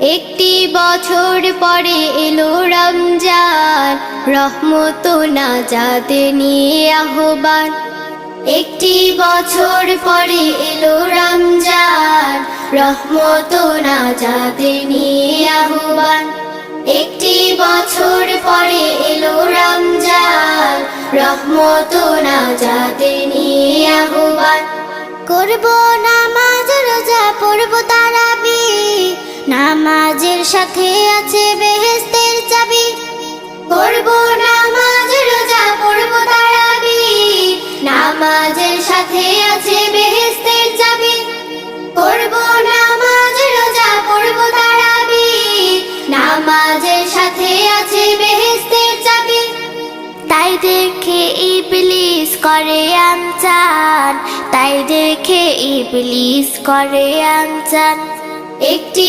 একটি বছর পরে এলো রমজান, রহমত না যাতে নিয়ে আহ্বান। একটি বছর পরে এলো রমজান, রহমত না যাতে নিয়ে আহ্বান। একটি বছর পরে এলো রমজান, রহমত না যাতে নিয়ে আহ্বান। করব নামাজ, রোজা পড়ব তারাবি নামাজের সাথে আছে বেহেস্তের চাবি। করব নামাজ, রোজা পড়ব তারাবি নামাজের সাথে আছে বেহেস্তের চাবি। করব নামাজ, রোজা পড়ব তারাবি নামাজের সাথে আছে বেহেস্তের চাবি। তাই দেখে ইবলিস করে আমচান তাই দেখে ইবলিস করে আমচান একটি